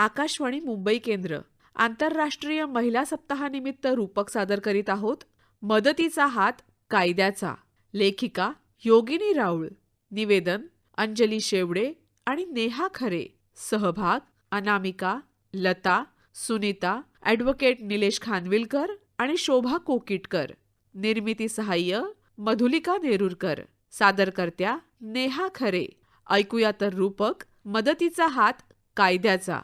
आकाशवाणी मुंबई केंद्र. आंतरराष्ट्रीय महिला सप्ताहानिमित्त रूपक सादर करीत आहोत मदतीचा हात कायद्याचा. लेखिका योगिनी राऊळ. निवेदन अंजली शेवडे आणि नेहा खरे. सहभाग अनामिका लता सुनीता ॲडव्होकेट निलेश खानविलकर आणि शोभा कोकिटकर. निर्मिती सहाय्य मधुलिका नेरुरकर. सादरकर्त्या नेहा खरे. ऐकूया तर रूपक मदतीचा हात कायद्याचा.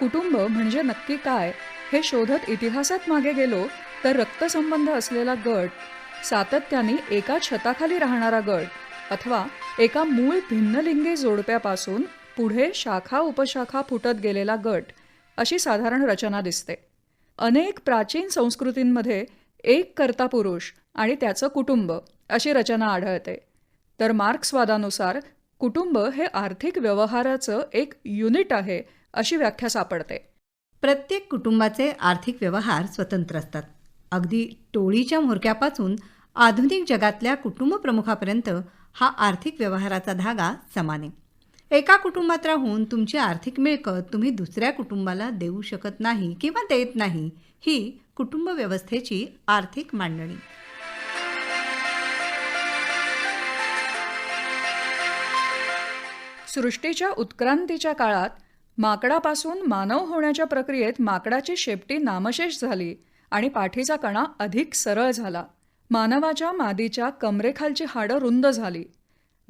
कुटुंब म्हणजे नक्की काय हे शोधत इतिहासात मागे गेलो तर रक्तसंबंध असलेला गट सातत्याने एका छताखाली राहणारा गट अथवा एका मूळ भिन्नलिंगी जोडप्यापासून पुढे शाखा उपशाखा फुटत गेलेला गट अशी साधारण रचना दिसते. अनेक प्राचीन संस्कृतींमध्ये एक कर्ता पुरुष आणि त्याचं कुटुंब अशी रचना आढळते. तर मार्क्सवादानुसार कुटुंब हे आर्थिक व्यवहाराचं एक युनिट आहे अशी व्याख्या सापडते. प्रत्येक कुटुंबाचे आर्थिक व्यवहार स्वतंत्र असतात. अगदी टोळीच्या म्होरक्यापासून आधुनिक जगातल्या कुटुंब प्रमुखापर्यंत हा आर्थिक व्यवहाराचा धागा समान. आहे एका कुटुंबात राहून तुमची आर्थिक मिळकत तुम्ही दुसऱ्या कुटुंबाला देऊ शकत नाही किंवा देत नाही ही कुटुंब व्यवस्थेची आर्थिक मांडणी. सृष्टीच्या उत्क्रांतीच्या काळात माकडापासून मानव होण्याच्या प्रक्रियेत माकडाची शेपटी नामशेष झाली आणि पाठीचा कणा अधिक सरळ झाला. मानवाच्या मादीच्या कमरेखालची हाडं रुंद झाली.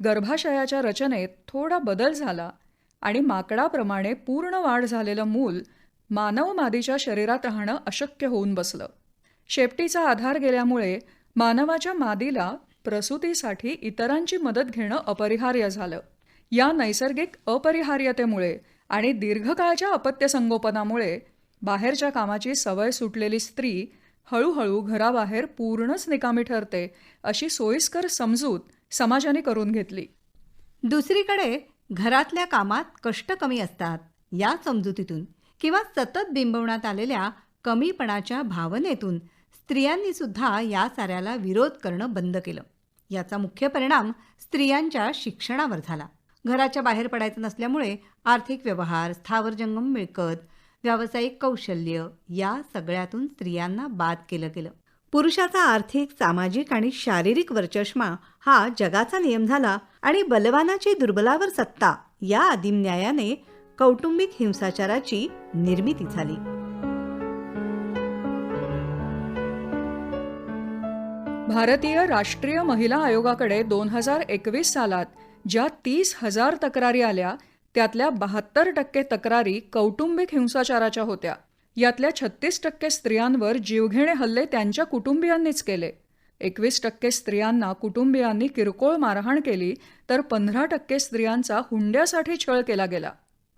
गर्भाशयाच्या रचनेत थोडा बदल झाला आणि माकडाप्रमाणे पूर्ण वाढ झालेलं मूल मानव मादीच्या शरीरात राहणं अशक्य होऊन बसलं. शेपटीचा आधार गेल्यामुळे मानवाच्या मादीला प्रसूतीसाठी इतरांची मदत घेणं अपरिहार्य झालं. या नैसर्गिक अपरिहार्यतेमुळे आणि दीर्घकाळच्या अपत्यसंगोपनामुळे बाहेरच्या कामाची सवय सुटलेली स्त्री हळूहळू घराबाहेर पूर्णच निकामी ठरते अशी सोयीस्कर समजूत समाजाने करून घेतली. दुसरीकडे घरातल्या कामात कष्ट कमी असतात या समजुतीतून किंवा सतत बिंबवण्यात आलेल्या कमीपणाच्या भावनेतून स्त्रियांनी सुद्धा या साऱ्याला विरोध करणं बंद केलं. याचा मुख्य परिणाम स्त्रियांच्या शिक्षणावर झाला. घराच्या बाहेर पडायचं नसल्यामुळे आर्थिक व्यवहार स्थावर जंगम मिळकत व्यावसायिक कौशल्य या सगळ्यातून स्त्रियांना बाद केलं गेलं. पुरुषाचा आर्थिक सामाजिक आणि शारीरिक वर्चष्मा हा जगाचा नियम झाला आणि बलवानाची दुर्बलावर सत्ता या आदिम न्यायाने कौटुंबिक हिंसाचाराची निर्मिती झाली. भारतीय राष्ट्रीय महिला आयोगाकडे दोन हजार एकवीस सालात ज्या तीस हजार तक्रारी आल्या त्यातल्या बहात्तर टक्के तक्रारी कौटुंबिक हिंसाचाराच्या होत्या. यातल्या छत्तीस टक्के स्त्रियांवर जीवघेणे हल्ले त्यांच्या कुटुंबियांनीच केले. एकवीस टक्के स्त्रियांना कुटुंबियांनी किरकोळ मारहाण केली तर पंधरा टक्के स्त्रियांचा हुंड्यासाठी छळ केला गेला.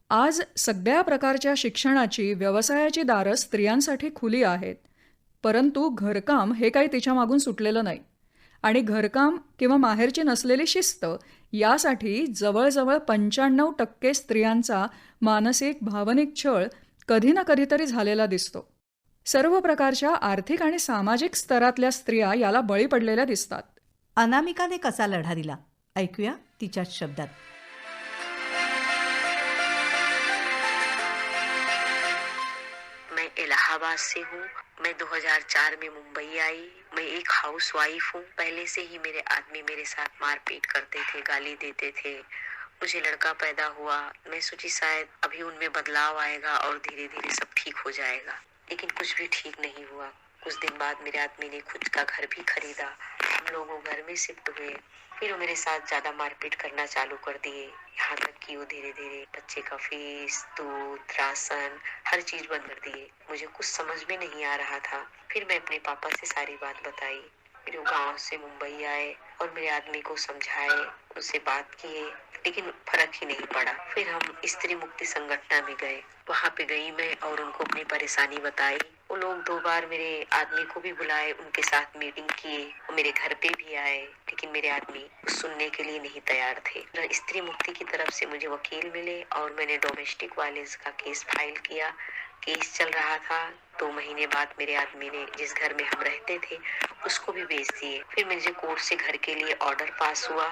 आज सगळ्या प्रकारच्या शिक्षणाची व्यवसायाची दारं स्त्रियांसाठी खुली आहेत. परंतु घरकाम हे काही तिच्या मागून सुटलेलं नाही. आणि घरकाम किंवा माहेरची नसलेली शिस्त यासाठी जवळजवळ पंच्याण्णव टक्के स्त्रियांचा मानसिक भावनिक छळ कधी ना कधीतरी झालेला दिसतो. सर्व प्रकारच्या आर्थिक आणि सामाजिक स्तरातल्या स्त्रिया याला बळी पडलेल्या दिसतात. अनामिकाने कसा लढा दिला? ऐकूया तिच्याच शब्दात. इलाहाबाद से हूँ। मैं 2004 में मुंबई आई। मैं एक हाउस वाइफ हूँ। पहले से ही मेरे आदमी मेरे साथ मारपीट करते थे, गाली देते थे। मुझे लड़का पैदा हुआ। मैं सोची शायद अभी उनमें बदलाव आएगा और धीरे धीरे सब ठीक हो जाएगा। लेकिन कुछ भी ठीक नहीं हुआ। कुछ दिन बाद मेरे आदमी ने खुद का घर भी खरीदा। हम लोग घर में शिफ्ट हुए। फिर वो मेरे साथ ज़्यादा मारपीट करना चालू कर दिए। यहाँ तक कि वो धीरे धीरे बच्चे का फ़ीस दूध, राशन, हर चीज़ बंद कर दिए। मुझे कुछ समझ में नहीं आ रहा था। फिर मैं अपने पापा से सारी बात बताई। फिर वो गाँव से मुंबई आए और मेरे आदमी को समझाए, उससे बात किए, लेकिन फ़र्क ही नहीं पड़ा। फिर हम स्त्री मुक्ति संगठन में गए। वहाँ पे गई मैं और उनको अपनी परेशानी बताई। वो लोग दो बार मेरे आदमी को भी बुलाए, उनके साथ मीटिंग किए वो मेरे घर पे भी आए। लेकिन मेरे आदमी सुनने के लिए नहीं तैयार थे। स्त्री मुक्ति की तरफ़ से मुझे वकील मिले और मैंने डोमेस्टिक वायलेंस का केस फ़ाइल किया। केस चल रहा था। दो महीने बाद मेरे आदमी ने जिस घर में हम रहते थे, उसको भी बेच दिए। फिर मुझे कोर्ट से घर के लिए ऑर्डर पास हुआ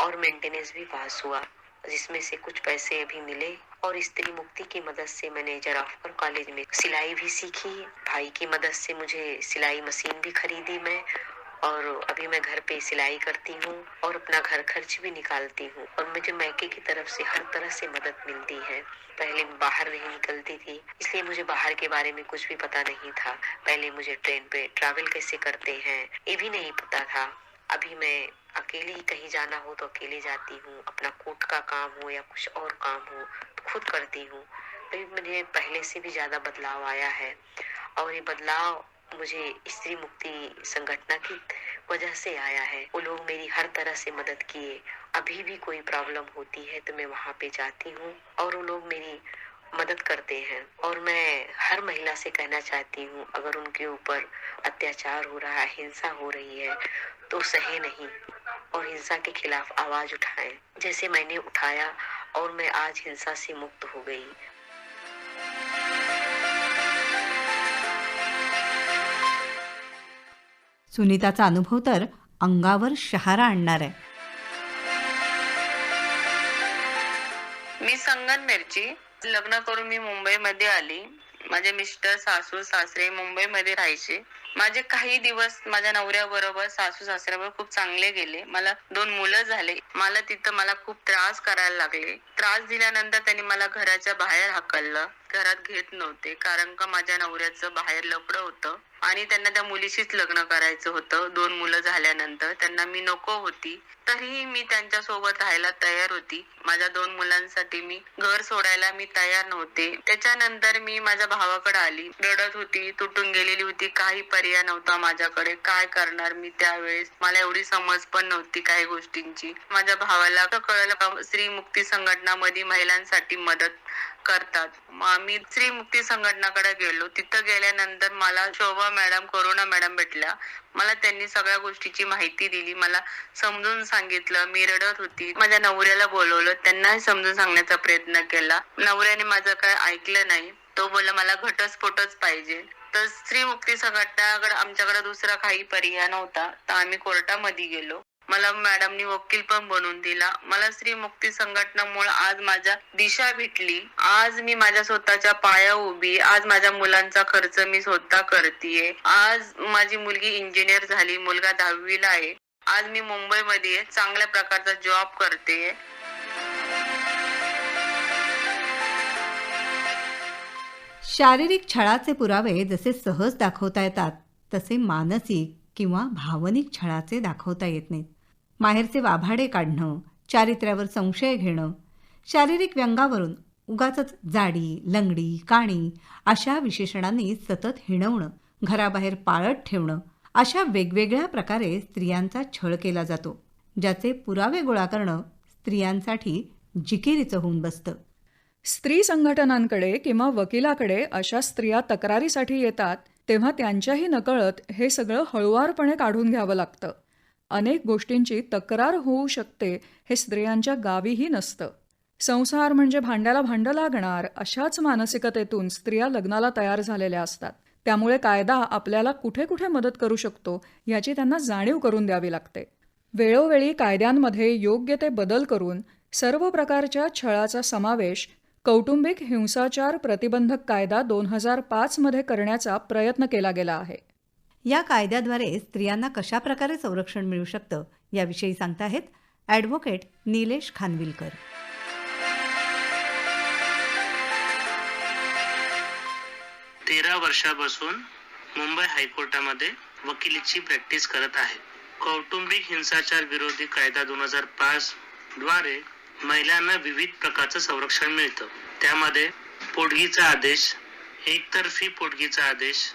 और मेंटेनेंस भी पास हुआ, जिसमें से कुछ पैसे अभी मिले और स्त्री मुक्ति की मदद से मैंने जराफकर कॉलेज में सिलाई भी सीखी। भाई की मदद से मुझे सिलाई मशीन भी खरीदी मैं और अभी मैं घर पे सिलाई करती हूँ और अपना घर खर्च भी निकालती हूँ। और मुझे मैके की तरफ़ से हर तरह से मदद मिलती है। पहले बाहर नहीं निकलती थी, इसलिए मुझे बाहर के बारे में कुछ भी पता नहीं था। पहले मुझे ट्रेन पे ट्रैवल कैसे करते हैं, ये भी नहीं पता था। अभी मैं अकेले ही कहीं जाना हो तो अकेले जाती हूँ, अपना कोर्ट का काम हो या कुछ और काम हो तो खुद करती हूँ। तो मुझे पहले से भी ज़्यादा बदलाव आया है। और ये बदलाव मुझे स्त्री मुक्ति संगठन की वजह से आया है। वो लोग मेरी हर तरह से मदद किए। अभी भी कोई प्रॉब्लम होती है तो मैं वहाँ पे जाती हूँ और वो लोग मेरी मदद करते हैं। और मैं हर महिला से कहना चाहती हूँ, अगर उनके ऊपर अत्याचार हो रहा है हिंसा हो रही है तो सहे नहीं और हिंसा के खिलाफ आवाज़ उठाएँ। जैसे मैंने उठाया और मैं आज हिंसा से मुक्त हो गई। सुनीताचा अनुभव तर अंगावर शहारा आणणार आहे. मी संगनमेरची लग्न करून मी मुंबईमध्ये आली. माझे मिस्टर सासू सासरे मुंबईमध्ये राहायचे. माझे काही दिवस माझ्या नवऱ्याबरोबर सासू सासऱ्याबरोबर खूप चांगले गेले. मला दोन मुलं झाले. मला तिथं मला खूप त्रास करायला लागले. त्रास दिल्यानंतर त्यांनी मला घराच्या बाहेर हाकललं. घरात घेत नव्हते कारण का माझ्या नवऱ्याचं बाहेर लपड होतं आणि त्यांना त्या मुलीशीच लग्न करायचं होतं. दोन मुलं झाल्यानंतर त्यांना मी नको होती. तरीही मी त्यांच्यासोबत राहायला तयार होती. माझ्या दोन मुलांसाठी मी घर सोडायला मी तयार नव्हते. त्याच्यानंतर मी माझ्या भावाकडे आली. रडत होती तुटून गेलेली होती. काही पर्याय नव्हता माझ्याकडे. काय करणार मी त्यावेळेस? मला एवढी समज पण नव्हती काही गोष्टींची. माझ्या भावाला कळलं का? स्त्री मुक्ती संघटना संघटनामध्ये महिलांसाठी मदत करतात. मग आम्ही स्त्री मुक्ती संघटनाकडे गेलो. तिथं गेल्यानंतर मला शोभा मॅडम करुणा मॅडम भेटल्या. मला त्यांनी सगळ्या गोष्टीची माहिती दिली. मला समजून सांगितलं. मी रडत होती. माझ्या नवऱ्याला बोलवलं. त्यांनाही समजून सांगण्याचा प्रयत्न केला. नवऱ्याने माझं काय ऐकलं नाही. तो बोलला मला घटस्फोटच पाहिजे. तर स्त्री मुक्ती संघटनाकडे आमच्याकडे दुसरा काही पर्याय नव्हता. तर आम्ही कोर्टामध्ये गेलो. मला मॅडमनी वकील पण बनवून दिला. मला स्त्री मुक्ती संघटनामुळे आज माझ्या दिशा भेटली. आज मी माझ्या स्वतःच्या पाया उभी आज माझ्या मुलांचा खर्च मी स्वतः करतेय. आज माझी मुलगी इंजिनियर झाली मुलगा दहावीला आहे. आज मी मुंबईमध्ये चांगल्या प्रकारचा जॉब करते शारीरिक छळाचे पुरावे जसे सहज दाखवता येतात तसे मानसिक किंवा भावनिक छळाचे दाखवता येत नाहीत. माहेरचे वाभाडे काढणं चारित्र्यावर संशय घेणं शारीरिक व्यंगावरून उगाच जाडी लंगडी काणी अशा विशेषणांनी सतत हिणवणं घराबाहेर पाळत ठेवणं अशा वेगवेगळ्या प्रकारे स्त्रियांचा छळ केला जातो ज्याचे पुरावे गोळा करणं स्त्रियांसाठी जिकिरीचं होऊन बसतं. स्त्री संघटनांकडे किंवा वकिलाकडे अशा स्त्रिया तक्रारीसाठी येतात तेव्हा त्यांच्याही नकळत हे सगळं हळुवारपणे काढून घ्यावं लागतं. अनेक गोष्टींची तक्रार होऊ शकते हे स्त्रियांच्या गावीही नसतं. संसार म्हणजे भांड्याला भांडं लागणार अशाच मानसिकतेतून स्त्रिया लग्नाला तयार झालेल्या असतात. त्यामुळे कायदा आपल्याला कुठे कुठे मदत करू शकतो याची त्यांना जाणीव करून द्यावी लागते. वेळोवेळी कायद्यांमध्ये योग्य ते बदल करून सर्व प्रकारच्या छळाचा समावेश कौटुंबिक हिंसाचार प्रतिबंधक कायदा दोन हजार पाचमध्ये करण्याचा प्रयत्न केला गेला आहे. या कायद्याद्वारे स्त्रियांना कशा प्रकारे संरक्षण मिळू शकतं याविषयी सांगताहेत ॲडव्होकेट निलेश खानविलकर. तेरा वर्षापासून मुंबई हायकोर्टामध्ये वकिलीची प्रॅक्टिस करत आहे. कौटुंबिक हिंसाचार विरोधी कायदा दोन हजार पाच द्वारे महिलांना विविध प्रकारचं संरक्षण मिळतं. त्यामध्ये पोटगीचा आदेश एकतर्फी पोटगीचा आदेश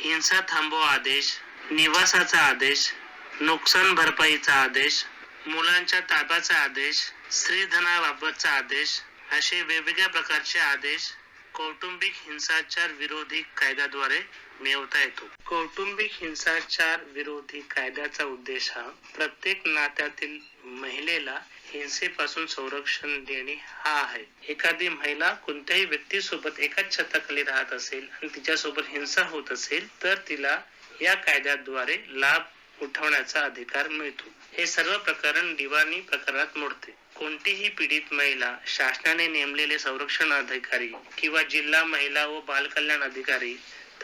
हिंसा थांबवा आदेश निवासाचा आदेश नुकसान भरपाईचा आदेश मुलांच्या ताब्याचा आदेश स्त्रीधनाबाबतचा आदेश असे वेगवेगळ्या प्रकारचे आदेश कौटुंबिक हिंसाचार विरोधी कायद्याद्वारे मिळवता येतो. कौटुंबिक हिंसाचार विरोधी कायद्याचा उद्देश हा प्रत्येक नात्यातील महिलेला हिंसेपासून संरक्षण देणे हा आहे. एखादी महिला कोणत्याही व्यक्तीसोबत एकाच छताखाली राहत असेल आणि तिच्यासोबत हिंसा होत असेल तर तिला या कायद्याद्वारे लाभ उठवण्याचा अधिकार मिळतो. हे सर्व प्रकरण दिवाणी प्रकारात मोडते. कोणतीही पीडित महिला शासनाने नेमलेले संरक्षण अधिकारी किंवा जिल्हा महिला व बाल कल्याण अधिकारी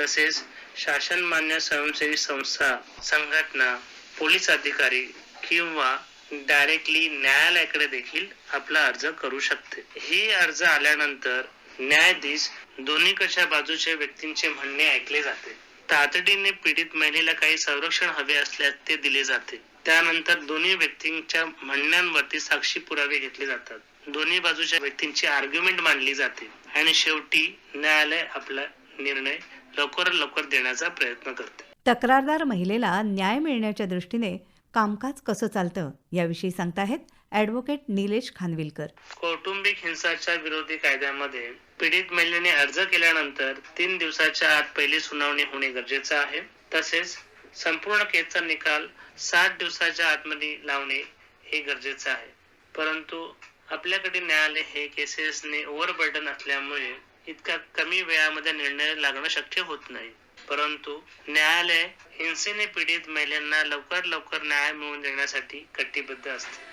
तसेच शासन मान्य स्वयंसेवी संस्था संघटना पोलीस अधिकारी किंवा डायरेक्टली न्यायालयाकडे देखील आपला अर्ज करू शकते. ही अर्ज आल्यानंतर न्यायाधीश दोन्हीकडच्या बाजूच्या व्यक्तींचे म्हणणे ऐकले जाते. तातडीने पीडित महिलेला काही संरक्षण हवे असल्यास ते दिले जाते. त्यानंतर दोन्ही व्यक्तींच्या म्हणण्यांवरती साक्षी पुरावे घेतले जातात. दोन्ही बाजूच्या व्यक्तींची आर्ग्युमेंट मांडली जाते आणि शेवटी न्यायालय आपला निर्णय लवकरात लवकर देण्याचा प्रयत्न करते. तक्रारदार महिलेला न्याय मिळण्याच्या दृष्टीने कामकाज कसं चालतं याविषयी सांगताहेत ॲडव्होकेट निलेश खानविलकर. कौटुंबिक हिंसाचार विरोधी कायद्यामध्ये पीडित महिलेने अर्ज केल्यानंतर तीन दिवसाच्या आत पहिली सुनावणी होणे गरजेचं आहे. तसेच संपूर्ण केसचा निकाल सात दिवसाच्या आतमध्ये लावणे हे गरजेचं आहे. परंतु आपल्याकडे न्यायालय हे केसेसने ओव्हरबर्डन असल्यामुळे इतका कमी वेळामध्ये निर्णय लागणं शक्य होत नाही. परंतु न्यायालय हिंसेने पीडित महिलांना लवकर लवकर न्याय मिळवून देण्यासाठी कटिबद्ध असते.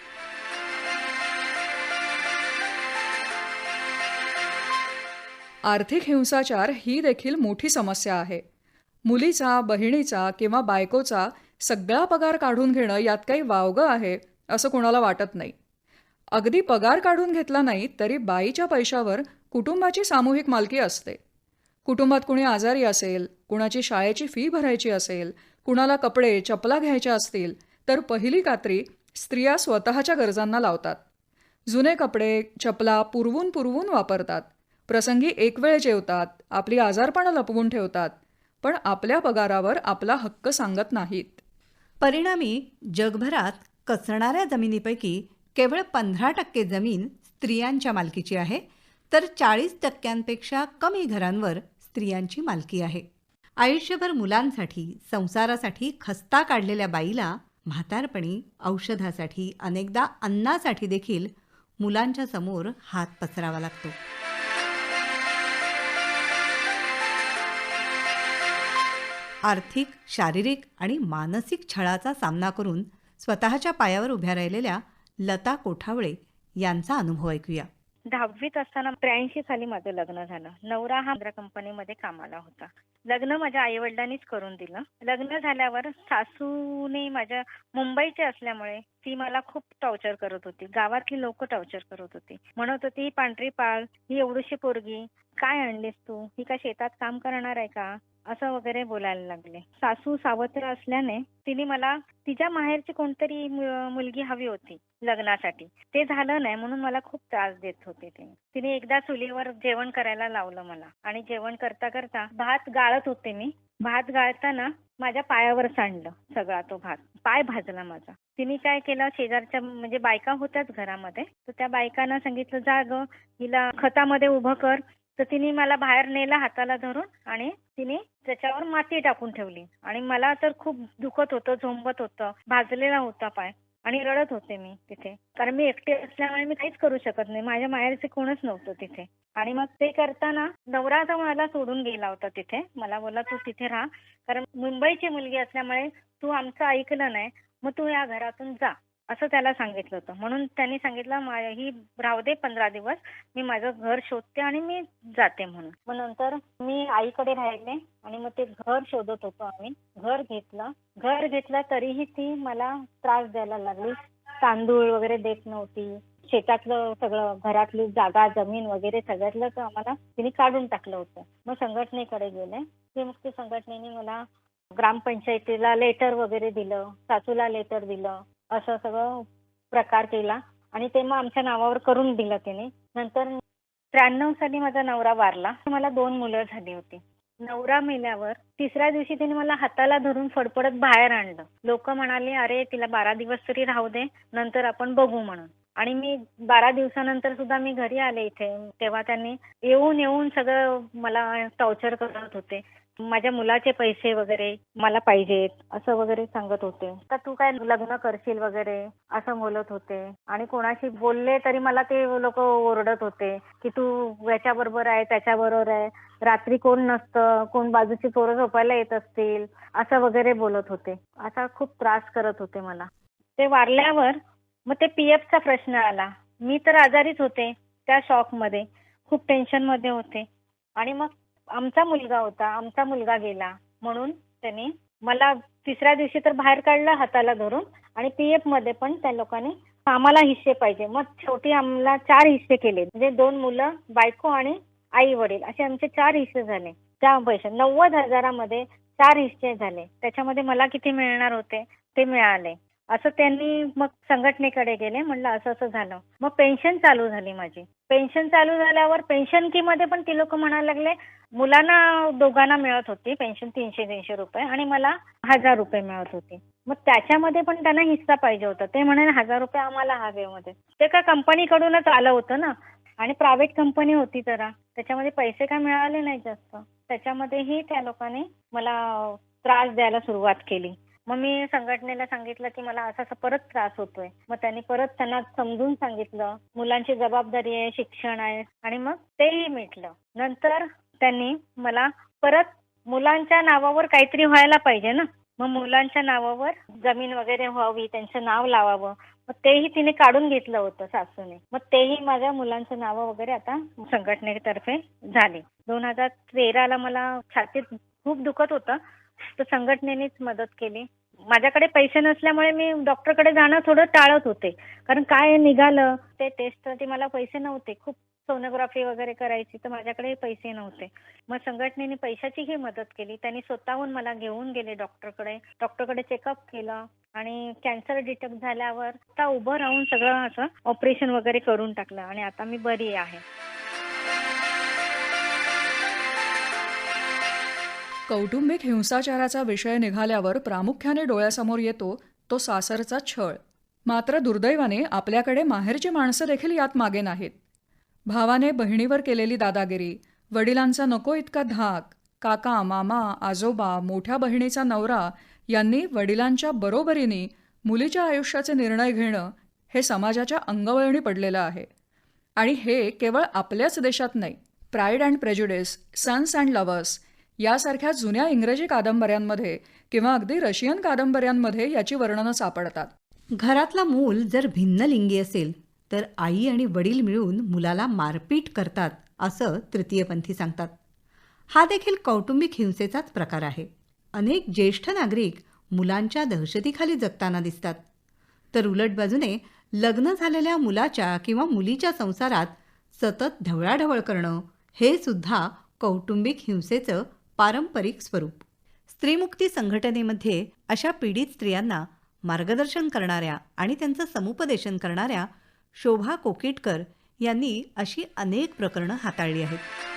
आर्थिक हिंसाचार ही देखील मोठी समस्या आहे. मुलीचा बहिणीचा किंवा बायकोचा सगळा पगार काढून घेणं यात काही वावगं आहे असं कोणाला वाटत नाही. अगदी पगार काढून घेतला नाही तरी बाईच्या पैशावर कुटुंबाची सामूहिक मालकी असते. कुटुंबात कुणी आजारी असेल कुणाची शाळेची फी भरायची असेल कुणाला कपडे चपला घ्यायच्या असतील तर पहिली कात्री स्त्रिया स्वतःच्या गरजांना लावतात. जुने कपडे चपला पुरवून पुरवून वापरतात. प्रसंगी एक वेळ जेवतात आपली आजारपणं लपवून ठेवतात पण आपल्या पगारावर आपला हक्क सांगत नाहीत. परिणामी जगभरात कचणाऱ्या जमिनीपैकी केवळ पंधरा टक्के जमीन स्त्रियांच्या मालकीची आहे तर चाळीस टक्क्यांपेक्षा कमी घरांवर स्त्रियांची मालकी आहे. आयुष्यभर मुलांसाठी संसारासाठी खस्ता काढलेल्या बाईला म्हातारपणी औषधासाठी अनेकदा अन्नासाठी देखील मुलांच्या समोर हात पसरावा लागतो. आर्थिक शारीरिक आणि मानसिक छळाचा सामना करून स्वतःच्या पायावर उभ्या राहिलेल्या लता कोठावळे यांचा अनुभव ऐकूया. दहावीत असताना त्र्याऐंशी साली माझं लग्न झालं. नवरा हा आंध्र कंपनीमध्ये कामाला होता. लग्न माझ्या आई वडिलांनीच करून दिलं. लग्न झाल्यावर सासूने माझ्या मुंबईचे असल्यामुळे ती मला खूप टॉर्चर करत होती. गावातली लोक टॉर्चर करत होती. म्हणत होती "ही पांढरी पाळ ही एवढीशी पोरगी काय आणलीस तू? ही काय शेतात काम करणार आहे का? असं वगैरे बोलायला लागले. सासू सावत्र असल्याने तिने मला तिच्या माहेरची कोणतरी मुलगी हवी होती लग्नासाठी. ते झालं नाही म्हणून मला खूप त्रास देत होते ते. तिने एकदा चुलीवर जेवण करायला लावलं मला. आणि जेवण करता करता भात गाळत होते मी. भात गाळताना माझ्या पायावर सांडलं सगळा तो भात. पाय भाजला माझा. तिने काय केलं शेजारच्या म्हणजे बायका होत्याच घरामध्ये. तर त्या बायकांना सांगितलं जा ग हिला खतामध्ये उभं कर. तर तिने मला बाहेर नेलं हाताला धरून आणि तिने त्याच्यावर माती टाकून ठेवली. आणि मला तर खूप दुखत होतं झोंबत होतं भाजलेला होता पाय आणि रडत होते मी तिथे. कारण मी एकटे असल्यामुळे मी काहीच करू शकत नाही. माझ्या माहेरचे कोणच नव्हतं तिथे. आणि मग ते करताना नवरा तर मला सोडून गेला होता तिथे. मला बोला तू तिथे राहा. कारण मुंबईची मुलगी असल्यामुळे तू आमचं ऐकलं नाही. मग तू या घरातून जा. असं त्याला सांगितलं होतं. म्हणून त्यांनी सांगितलं ही राहू दे पंधरा दिवस मी माझं घर शोधते आणि मी जाते म्हणून. मग नंतर मी आईकडे राहिले आणि मग ते घर शोधत होतो आम्ही. घर घेतलं. घर घेतलं तरीही ती मला त्रास द्यायला लागली. तांदूळ वगैरे देत नव्हती. शेतातलं सगळं घरातली जागा जमीन वगैरे सगळ्यातलं तर आम्हाला तिने काढून टाकलं होतं. मग संघटनेकडे गेले. ते मग ते संघटनेने मला ग्रामपंचायतीला लेटर वगैरे दिलं सासूला लेटर दिलं. असं सगळं प्रकार केला. आणि ते मग आमच्या नावावर करून दिलं त्याने नंतर त्र्याण्णव साली माझा नवरा वारला. मला दोन मुलं झाली होती. नवरा मेल्यावर तिसऱ्या दिवशी तिने मला हाताला धरून फडफडत बाहेर आणलं. लोक म्हणाले अरे तिला बारा दिवस तरी राहू दे. नंतर आपण बघू म्हणून. आणि मी बारा दिवसानंतर सुद्धा मी घरी आले इथे. तेव्हा त्यांनी येऊन येऊन सगळं मला टॉर्चर करत होते. माझ्या मुलाचे पैसे वगैरे मला पाहिजेत असं वगैरे सांगत होते. तर तू काय लग्न करशील वगैरे? असं बोलत होते. आणि कोणाशी बोलले तरी मला ते लोक ओरडत होते की तू याच्या बरोबर आहे त्याच्या बरोबर आहे. रात्री कोण नसतं कोण बाजूची पोरं झोपायला येत असतील असं वगैरे बोलत होते. असा खूप त्रास करत होते मला. ते वारल्यावर मग ते पी चा प्रश्न आला. मी तर आजारीच होते त्या शॉकमध्ये खूप टेन्शनमध्ये होते. आणि मग आमचा मुलगा होता आमचा मुलगा गेला. म्हणून त्यांनी मला तिसऱ्या दिवशी तर बाहेर काढलं हाताला धरून आणि पीएफमध्ये पण त्या लोकांनी आम्हाला हिस्से पाहिजे. मग शेवटी आम्हाला चार हिस्से केले. म्हणजे दोन मुलं बायको आणि आई वडील असे आमचे चार हिस्से झाले. त्या पैसे नव्वद हजारामध्ये चार हिस्से झाले. त्याच्यामध्ये मला किती मिळणार होते ते मिळाले. असं त्यांनी मग संघटनेकडे गेले म्हणलं असं असं झालं. मग पेन्शन चालू झाली माझी. पेन्शन चालू झाल्यावर पेन्शन की मध्ये पण ती लोक म्हणायला लागले मुलांना दोघांना मिळत होती पेन्शन तीनशे तीनशे रुपये आणि मला हजार रुपये मिळत होते. मग त्याच्यामध्ये पण त्यांना हिस्सा पाहिजे होता. ते म्हणे हजार रुपये आम्हाला हवे मध्ये ते का कंपनीकडूनच आलं होतं ना? आणि प्रायव्हेट कंपनी होती जरा. त्याच्यामध्ये पैसे काय मिळाले नाही जास्त? त्याच्यामध्येही त्या लोकांनी मला त्रास द्यायला सुरुवात केली. मग मी संघटनेला सांगितलं की मला असा असा परत त्रास होतोय. मग त्यांनी परत त्यांना समजून सांगितलं मुलांची जबाबदारी आहे शिक्षण आहे आणि मग तेही मिटलं. नंतर त्यांनी मला परत मुलांच्या नावावर काहीतरी व्हायला पाहिजे ना. मग मुलांच्या नावावर जमीन वगैरे व्हावी त्यांचं नाव लावावं. मग तेही तिने काढून घेतलं होतं सासूने. मग तेही माझ्या मुलांचं नावं वगैरे आता संघटनेतर्फे झाले. दोन हजार तेराला मला छातीत खूप दुखत होतं. तर संघटनेनेच मदत केली. माझ्याकडे पैसे नसल्यामुळे मी डॉक्टरकडे जाणं थोडं टाळत होते. कारण काय निघालं? ते टेस्टसाठी मला पैसे नव्हते. खूप सोनोग्राफी वगैरे करायची तर माझ्याकडे पैसे नव्हते. मग संघटनेने पैशाचीही मदत केली. त्यांनी स्वतःहून मला घेऊन गेले डॉक्टरकडे. डॉक्टरकडे चेकअप केलं आणि कॅन्सर डिटेक्ट झाल्यावर आता उभं राहून सगळं असं ऑपरेशन वगैरे करून टाकलं. आणि आता मी बरी आहे. कौटुंबिक हिंसाचाराचा विषय निघाल्यावर प्रामुख्याने डोळ्यासमोर येतो तो सासरचा छळ. मात्र दुर्दैवाने आपल्याकडे माहेरची माणसं देखील यात मागे नाहीत. भावाने बहिणीवर केलेली दादागिरी वडिलांचा नको इतका धाक काका मामा आजोबा मोठ्या बहिणीचा नवरा यांनी वडिलांच्या बरोबरीने मुलीच्या आयुष्याचे निर्णय घेणं हे समाजाच्या अंगवळणी पडलेलं आहे. आणि हे केवळ आपल्याच देशात नाही Pride and Prejudice Sons and Lovers यासारख्या जुन्या इंग्रजी कादंबऱ्यांमध्ये किंवा अगदी रशियन कादंबऱ्यांमध्ये याची वर्णनं सापडतात. घरातला मूल जर भिन्न लिंगी असेल तर आई आणि वडील मिळून मुलाला मारपीट करतात असं तृतीयपंथी सांगतात. हा देखील कौटुंबिक हिंसेचाच प्रकार आहे. अनेक ज्येष्ठ नागरिक मुलांच्या दहशतीखाली जगताना दिसतात. तर उलट बाजूने लग्न झालेल्या मुलाच्या किंवा मुलीच्या संसारात सतत ढवळाढवळ करणं हे सुद्धा कौटुंबिक हिंसेचं पारंपरिक स्वरूप. स्त्रीमुक्ती संघटनेमध्ये अशा पीडित स्त्रियांना मार्गदर्शन करणाऱ्या आणि त्यांचं समुपदेशन करणाऱ्या शोभा कोकिटकर यांनी अशी अनेक प्रकरणं हाताळली आहेत.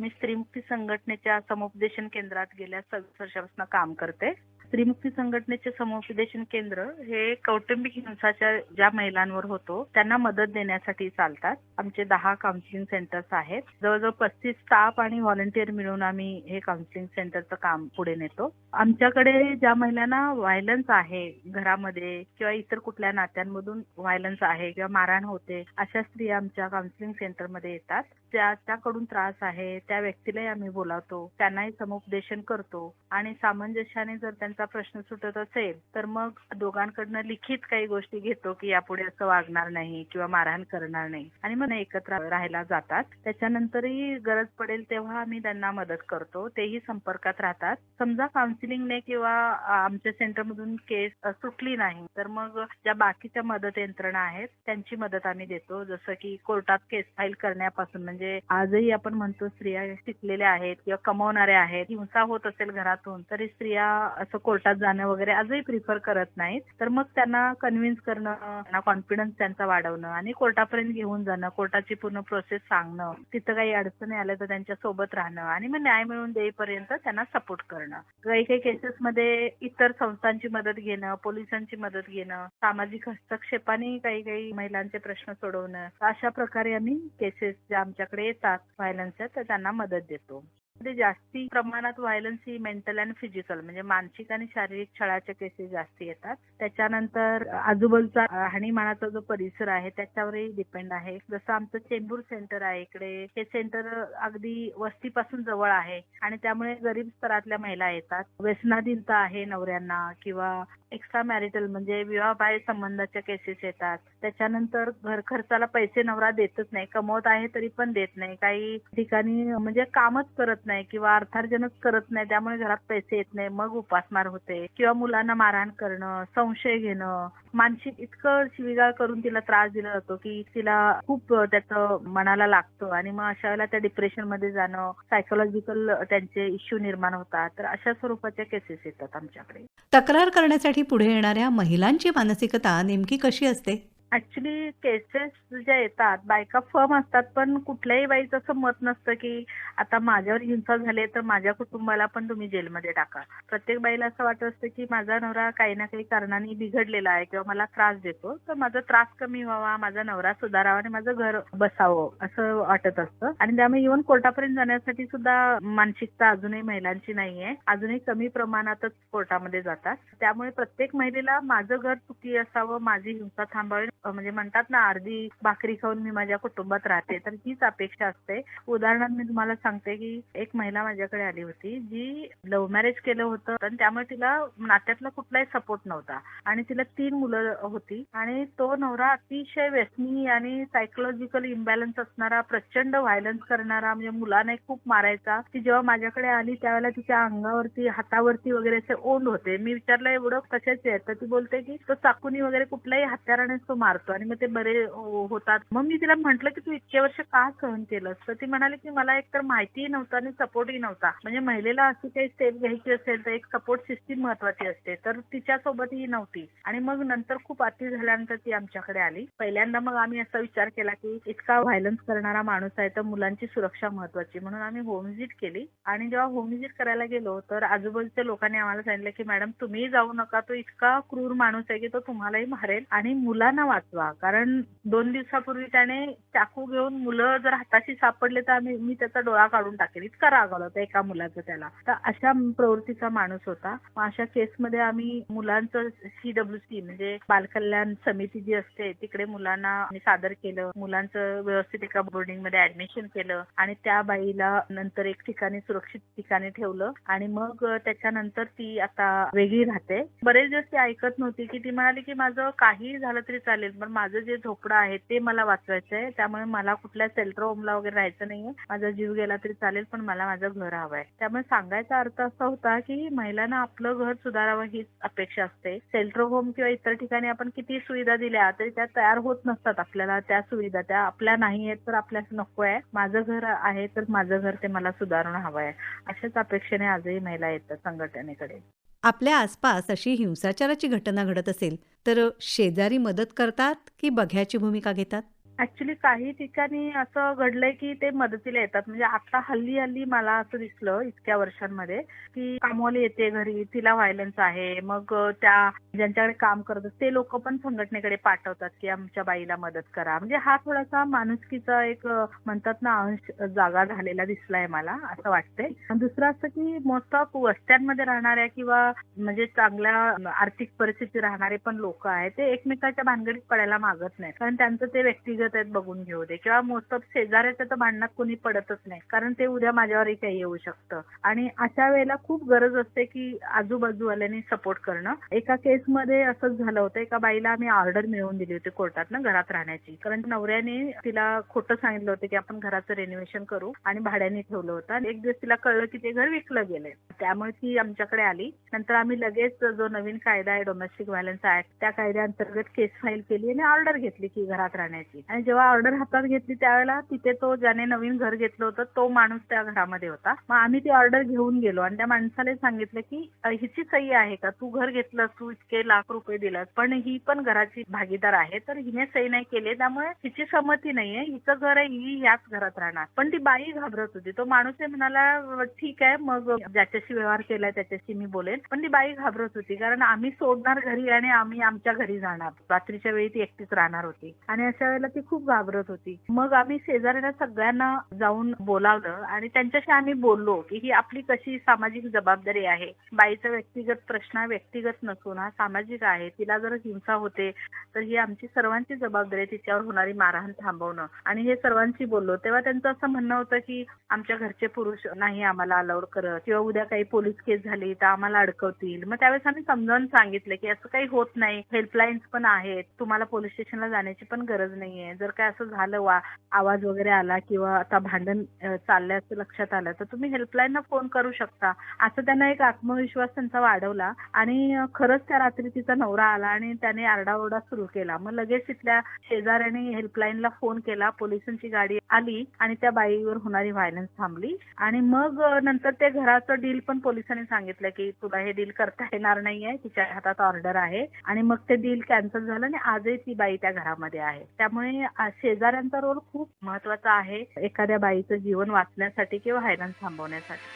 मी स्त्रीमुक्ती संघटनेच्या समुपदेशन केंद्रात गेल्या सव्वीस वर्षापासून काम करते. स्त्रीमुक्ती संघटनेचे समुपदेशन केंद्र हे कौटुंबिक हिंसाचार ज्या महिलांवर होतो त्यांना मदत देण्यासाठी चालतात. आमचे दहा काउन्सिलिंग सेंटर्स आहेत. जवळजवळ पस्तीस स्टाफ आणि व्हॉलंटियर मिळून आम्ही हे काउन्सिलिंग सेंटरचं काम पुढे नेतो. आमच्याकडे ज्या महिलांना व्हायलन्स आहे घरामध्ये किंवा इतर कुठल्या नात्यांमधून व्हायलन्स आहे किंवा मारहाण होते अशा स्त्रिया आमच्या काउन्सिलिंग सेंटरमध्ये येतात. ज्याच्याकडून त्रास आहे त्या व्यक्तीलाही आम्ही बोलावतो त्यांनाही समुपदेशन करतो आणि सामंजस्याने जर त्यांचा प्रश्न सुटत असेल तर मग दोघांकडनं लिखित काही गोष्टी घेतो की यापुढे असं वागणार नाही किंवा मारहाण करणार नाही. आणि मग एकत्र राहायला जातात. त्याच्यानंतरही गरज पडेल तेव्हा आम्ही त्यांना मदत करतो. तेही संपर्कात राहतात. समजा काउन्सिलिंगने किंवा आमच्या सेंटरमधून केस सुटली नाही तर मग ज्या बाकीच्या मदत यंत्रणा आहेत त्यांची मदत आम्ही देतो. जसं की कोर्टात केस फाईल करण्यापासून म्हणजे आजही आपण म्हणतो स्त्रिया शिकलेल्या आहेत किंवा कमावणाऱ्या आहेत हिंसा होत असेल घरातून तरी स्त्रिया असं कोर्टात जाणं वगैरे आजही प्रिफर करत नाहीत. तर मग त्यांना कन्व्हिन्स करणं त्यांना कॉन्फिडन्स त्यांचा वाढवणं आणि कोर्टापर्यंत घेऊन जाणं कोर्टाची पूर्ण प्रोसेस सांगणं तिथं काही अडचणी आल्या तर त्यांच्यासोबत राहणं आणि मग न्याय मिळवून देईपर्यंत त्यांना सपोर्ट करणं. काही काही केसेसमध्ये इतर संस्थांची मदत घेणं पोलिसांची मदत घेणं सामाजिक हस्तक्षेपाने काही काही महिलांचे प्रश्न सोडवणं अशा प्रकारे आम्ही केसेस ज्या आमच्याकडे येतात व्हायलन्सच्या तर त्यांना मदत देतो. जास्ती प्रमाणात व्हायलन्स ही मेंटल आणि फिजिकल म्हणजे मानसिक आणि शारीरिक छळाच्या केसेस जास्ती येतात. त्याच्यानंतर आजूबाजूचा हाणीमानाचा जो परिसर आहे त्याच्यावरही डिपेंड आहे. जसं आमचं चेंबूर सेंटर आहे इकडे हे सेंटर अगदी वस्तीपासून जवळ आहे आणि त्यामुळे गरीब स्तरातल्या महिला येतात. व्यसनाधीनता आहे नवऱ्यांना किंवा एक्स्ट्रा मॅरिटल म्हणजे विवाहबाह्य संबंधाच्या केसेस येतात. त्याच्यानंतर घर खर्चाला पैसे नवरा देतच नाही कमवत आहे तरी पण देत नाही. काही ठिकाणी म्हणजे कामच करत नाही. नाही किंवा अर्थार्जनच करत नाही त्यामुळे घरात पैसे येत नाही मग उपासमार होते किंवा मुलांना मारहाण करणं संशय घेणं. मानसिक इतकं शिवीगाळ करून तिला त्रास दिला जातो की तिला खूप त्याचं मनाला लागतं आणि मग अशा वेळेला त्या डिप्रेशनमध्ये जाणं सायकोलॉजिकल त्यांचे इश्यू निर्माण होतात. तर अशा स्वरूपाच्या केसेस येतात आमच्याकडे. तक्रार करण्यासाठी पुढे येणाऱ्या महिलांची मानसिकता नेमकी कशी असते? ऍक्च्युली केसेस ज्या येतात बायका फर्म असतात पण कुठल्याही बाईचं असं मत नसतं की आता माझ्यावर हिंसा झाली तर माझ्या कुटुंबाला पण तुम्ही जेलमध्ये टाका. प्रत्येक बाईला असं वाटत असतं की माझा नवरा काही ना काही कारणाने बिघडलेला आहे किंवा मला त्रास देतो तर माझा त्रास कमी व्हावा माझा नवरा सुधारावा आणि माझं घर बसावं असं वाटत असतं. आणि त्यामुळे इव्हन कोर्टापर्यंत जाण्यासाठी सुद्धा मानसिकता अजूनही महिलांची नाहीये. अजूनही कमी प्रमाणातच कोर्टामध्ये जातात. त्यामुळे प्रत्येक महिलेला माझं घर सुखी असावं माझी हिंसा थांबावी म्हणजे म्हणतात ना अर्धी भाकरी खाऊन मी माझ्या कुटुंबात राहते. तर हीच अपेक्षा असते. उदाहरणार्थ मी तुम्हाला सांगते की एक महिला माझ्याकडे आली होती जी लव्ह मॅरेज केलं होतं. आणि त्यामुळे तिला नात्यातला कुठलाही सपोर्ट नव्हता. आणि तिला तीन मुलं होती. आणि तो नवरा अतिशय व्यसनी आणि सायकोलॉजिकल इम्बॅलन्स असणारा प्रचंड व्हायलन्स करणारा म्हणजे मुलाने खूप मारायचा. ती जेव्हा माझ्याकडे आली त्यावेळेला तिच्या अंगावरती हातावरती वगैरे असे ओंड होते. मी विचारलं एवढं कशाचे आहे तर ती बोलते की तो चाकूनी वगैरे कुठल्याही हत्याराने तो मारतो आणि मग ते बरे हो, होतात. मग मी तिला म्हंटल की तू इतके वर्ष का सहन केलंस? तर ती म्हणाली की मला एकतर माहितीही नव्हतं आणि सपोर्टही नव्हता. म्हणजे महिलेला अशी काही स्टेप घ्यायची असेल तर एक सपोर्ट सिस्टीम महत्वाची असते. तर तिच्यासोबत ही नव्हती. आणि मग नंतर खूप अति झाल्यानंतर ती आमच्याकडे आली. पहिल्यांदा मग आम्ही असा विचार केला की इतका व्हायलन्स करणारा माणूस आहे तर मुलांची सुरक्षा महत्वाची. म्हणून आम्ही होम व्हिजिट केली. आणि जेव्हा होम व्हिजिट करायला गेलो तर आजूबाजूच्या लोकांनी आम्हाला सांगितलं की मॅडम तुम्ही जाऊ नका. तो इतका क्रूर माणूस आहे की तो तुम्हालाही मारेल आणि मुलांना वाचवा. कारण दोन दिवसापूर्वी त्याने चाकू घेऊन मुलं जर हाताशी सापडले तर आम्ही मी त्याचा डोळा काढून टाकेल इतका रागवला होता एका मुलाचा त्याला. तर अशा प्रवृत्तीचा माणूस होता. मग अशा केसमध्ये आम्ही मुलांचं सीडब्ल्यूसी म्हणजे बालकल्याण समिती जी असते तिकडे मुलांना सादर केलं. मुलांचं व्यवस्थित एका बोर्डिंगमध्ये ऍडमिशन केलं. आणि त्या बाईला नंतर एक ठिकाणी सुरक्षित ठिकाणी ठेवलं. आणि मग त्याच्यानंतर ती आता वेगळी राहते. बरेच दिवस ती ऐकत नव्हती की ती म्हणाली की माझं काही झालं तरी चालेल. पण माझं जे झोपडं आहे ते मला वाचवायचं आहे. त्यामुळे मला कुठल्या सेल्टर होमला वगैरे राहायचं नाहीये. माझा जीव गेला तरी चालेल पण मला माझं घर हवंय. त्यामुळे सांगायचा अर्थ असा होता की महिलांना आपलं घर सुधारावं हीच अपेक्षा असते. सेल्टर होम किंवा इतर ठिकाणी आपण किती सुविधा दिल्या तरी त्या तयार होत नसतात आपल्याला. त्या सुविधा त्या आपल्या नाही आहेत तर आपल्याला नको आहे. माझं घर आहे तर माझं घर ते मला सुधारणं हवं आहे अशाच अपेक्षेने आजही महिला येतात संघटनेकडे. आपल्या आसपास अशी हिंसाचाराची घटना घडत असेल तर शेजारी मदत करतात की बघ्याची भूमिका घेतात? ऍक्च्युली काही ठिकाणी असं घडलंय की ते मदतीला येतात. म्हणजे आता हल्ली हल्ली मला असं दिसलं इतक्या वर्षांमध्ये की कामवाली येते घरी तिला व्हायलन्स आहे. मग त्या ज्यांच्याकडे काम करत ते लोक पण संघटनेकडे पाठवतात की आमच्या बाईला मदत करा. म्हणजे हा थोडासा माणुसकीचा एक म्हणतात ना अंश जागा झालेला दिसलाय मला असं वाटतंय. दुसरं असं की मोस्ट ऑफ वस्त्यांमध्ये राहणाऱ्या किंवा म्हणजे चांगल्या आर्थिक परिस्थिती राहणारे पण लोक आहेत ते एकमेकाच्या भानगडीत पडायला मागत नाही कारण त्यांचं ते व्यक्तिगत आहेत बघून घेऊ दे. किंवा मोस्ट ऑफ शेजाऱ्याच्या तर भांडणात कोणी पडतच नाही. कारण ते उद्या माझ्यावरही काही येऊ शकतं. आणि अशा वेळेला खूप गरज असते की आजूबाजूवाल्यांनी सपोर्ट करणं. एका केसमध्ये असंच झालं होतं. एका बाईला आम्ही ऑर्डर मिळवून दिली होती कोर्टात ना घरात राहण्याची. कारण नवऱ्याने तिला खोटं सांगितलं होतं की आपण घराचं रेनोव्हेशन करू. आणि भाड्याने ठेवलं होतं. आणि एक दिवस तिला कळलं की ते घर विकलं गेलंय. त्यामुळे ती आमच्याकडे आली. नंतर आम्ही लगेच जो नवीन कायदा आहे डोमेस्टिक व्हायलन्स ऍक्ट त्या कायद्याअंतर्गत केस फाईल केली आणि ऑर्डर घेतली की घरात राहण्याची. आणि आणि जेव्हा ऑर्डर हातात घेतली त्यावेळेला तिथे तो ज्याने नवीन घर घेतलं होतं तो माणूस त्या घरामध्ये होता. मग आम्ही ती ऑर्डर घेऊन गेलो आणि त्या माणसाला सांगितलं की हिची सही आहे का? तू घर घेतलं तू इतके लाख रुपये दिलास पण ही पण घराची भागीदार आहे तर हिने सही नाही केली त्यामुळे हिची संमती नाहीये हिचं घर आहे ही याच घरात राहणार. पण ती बाई घाबरत होती. तो माणूस म्हणाला ठीक आहे मग ज्याच्याशी व्यवहार केलाय त्याच्याशी मी बोलेन. पण ती बाई घाबरत होती कारण आम्ही सोडणार घरी आणि आम्ही आमच्या घरी जाणार. रात्रीच्या वेळी ती एकटीच राहणार होती. आणि अशा वेळेला ती खूप घाबरत होती. मग आम्ही शेजाऱ्यांना सगळ्यांना जाऊन बोलावलं आणि त्यांच्याशी आम्ही बोललो की ही आपली कशी सामाजिक जबाबदारी आहे. बाईचा व्यक्तिगत प्रश्न हा व्यक्तिगत नसून हा सामाजिक आहे. तिला जर हिंसा होते तर ही आमची सर्वांची जबाबदारी आहे तिच्यावर होणारी मारहाण थांबवणं. आणि हे सर्वांशी बोललो. तेव्हा त्यांचं असं म्हणणं होतं की आमच्या घरचे पुरुष नाही आम्हाला अलाउड करत. किंवा उद्या काही पोलीस केस झाली तर आम्हाला अडकवतील. मग त्यावेळेस आम्ही समजावून सांगितलं की असं काही होत नाही. हेल्पलाईन्स पण आहेत. तुम्हाला पोलीस स्टेशनला जाण्याची पण गरज नाहीये. जर काय असं झालं वा आवाज वगैरे आला किंवा आता भांडण चाललंय असं लक्षात आलं तर तुम्ही हेल्पलाईनला फोन करू शकता. असं त्यांना एक आत्मविश्वास त्यांचा वाढवला आणि खरंच त्या रात्री तिचा नवरा आला आणि त्याने आरडाओरडा सुरू केला. मग लगेच तिथल्या शेजाऱ्याने हेल्पलाईनला फोन केला पोलिसांची गाडी आली आणि त्या बाईवर होणारी व्हायलन्स थांबली. आणि मग नंतर ते घराचं डील पण पोलिसांनी सांगितलं की तुला हे डील करता येणार नाहीये तिच्या हातात ऑर्डर आहे. आणि मग ते डील कॅन्सल झालं आणि आजही ती बाई त्या घरामध्ये आहे. त्यामुळे अ, शेजाऱ्यांचा रोल खूप महत्त्वाचा आहे एखाद्या बाईचं जीवन वाचण्यासाठी किंवा हैराण थांबवण्यासाठी.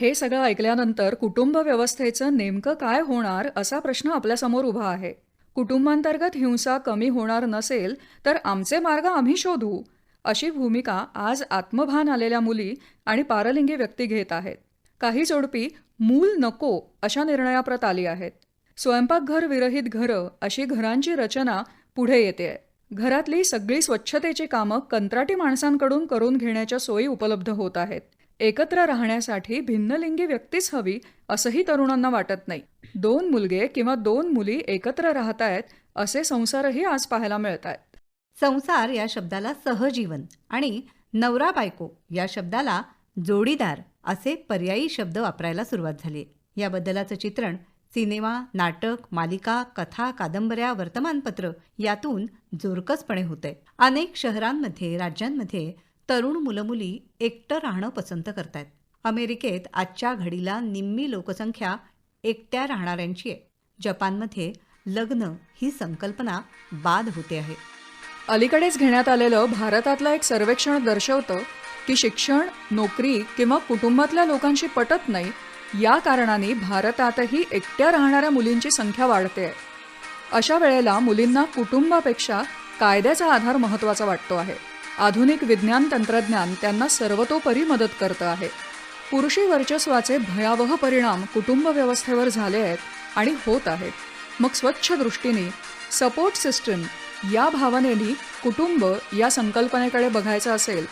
हे सगळं ऐकल्यानंतर कुटुंब व्यवस्थेचं नेमकं काय होणार असा प्रश्न आपल्यासमोर उभा आहे. कुटुंबांतर्गत हिंसा कमी होणार नसेल तर आमचे मार्ग आम्ही शोधू अशी भूमिका आज आत्मभान आलेल्या मुली आणि पारलिंगी व्यक्ती घेत आहेत. काही जोडपी मूल नको अशा निर्णयाप्रत आली आहेत. स्वयंपाकघर विरहित घरं अशी घरांची रचना पुढे येते. घरातली सगळी स्वच्छतेची कामं कंत्राटी माणसांकडून करून घेण्याच्या सोयी उपलब्ध होत आहेत. एकत्र राहण्यासाठी भिन्नलिंगी व्यक्तीच हवी असंही तरुणांना वाटत नाही. दोन मुलगे किंवा दोन मुली एकत्र राहतायत असे संसारही आज पाहायला मिळत आहेत संसार या शब्दाला सहजीवन आणि नवरा बायको या शब्दाला जोडीदार असे पर्यायी शब्द वापरायला सुरुवात झाली. याबद्दलाचं चित्रण सिनेमा नाटक मालिका कथा कादंबऱ्या वर्तमानपत्र यातून जोरकसपणे होते. अनेक शहरांमध्ये राज्यांमध्ये तरुण मुलमुली एकटं राहणं पसंत करतायत. अमेरिकेत आजच्या घडीला निम्मी लोकसंख्या एकट्या राहणाऱ्यांची आहे. जपानमध्ये लग्न ही संकल्पना बाद होते आहे. अलीकडेच घेण्यात आलेलं भारतातलं एक सर्वेक्षण दर्शवतं की शिक्षण नोकरी किंवा कुटुंबातल्या लोकांशी पटत नाही या कारणाने भारतातही एकट्या राहणाऱ्या मुलींची संख्या वाढते. आहे अशा वेळेला मुलींना कुटुंबापेक्षा कायद्याचा आधार महत्त्वाचा वाटतो आहे. आधुनिक विज्ञान तंत्रज्ञान त्यांना सर्वतोपरी मदत करतं आहे. पुरुषी वर्चस्वाचे भयावह परिणाम कुटुंब व्यवस्थेवर झाले आहेत आणि होत आहेत. मग स्वच्छ दृष्टीने सपोर्ट सिस्टम या भावनेनी कुटुंब या संकल्पनेकडे बघायचं असेल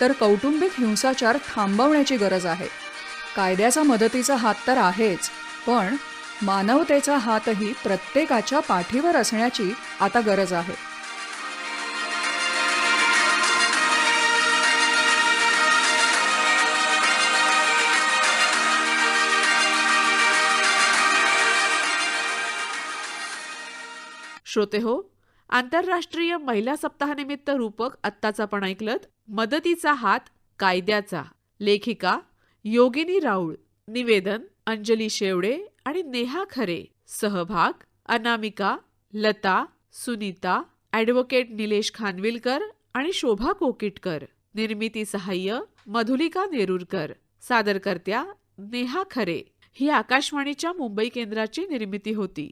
तर कौटुंबिक हिंसाचार थांबवण्याची गरज आहे. कायद्याचा मदतीचा हात तर आहेच पण मानवतेचा हातही प्रत्येकाच्या पाठीवर असण्याची आता गरज आहे. श्रोते हो आंतरराष्ट्रीय महिला सप्ताहानिमित्त रूपक आत्ताच आपण ऐकलत मदतीचा हात कायद्याचा लेखिका योगिनी राऊळ निवेदन अंजली शेवडे आणि नेहा खरे. सहभाग अनामिका लता सुनीता ॲडव्होकेट निलेश खानविलकर आणि शोभा कोकिटकर. निर्मिती सहाय्य मधुलिका नेरुरकर. सादरकर्त्या नेहा खरे. ही आकाशवाणीच्या मुंबई केंद्राची निर्मिती होती.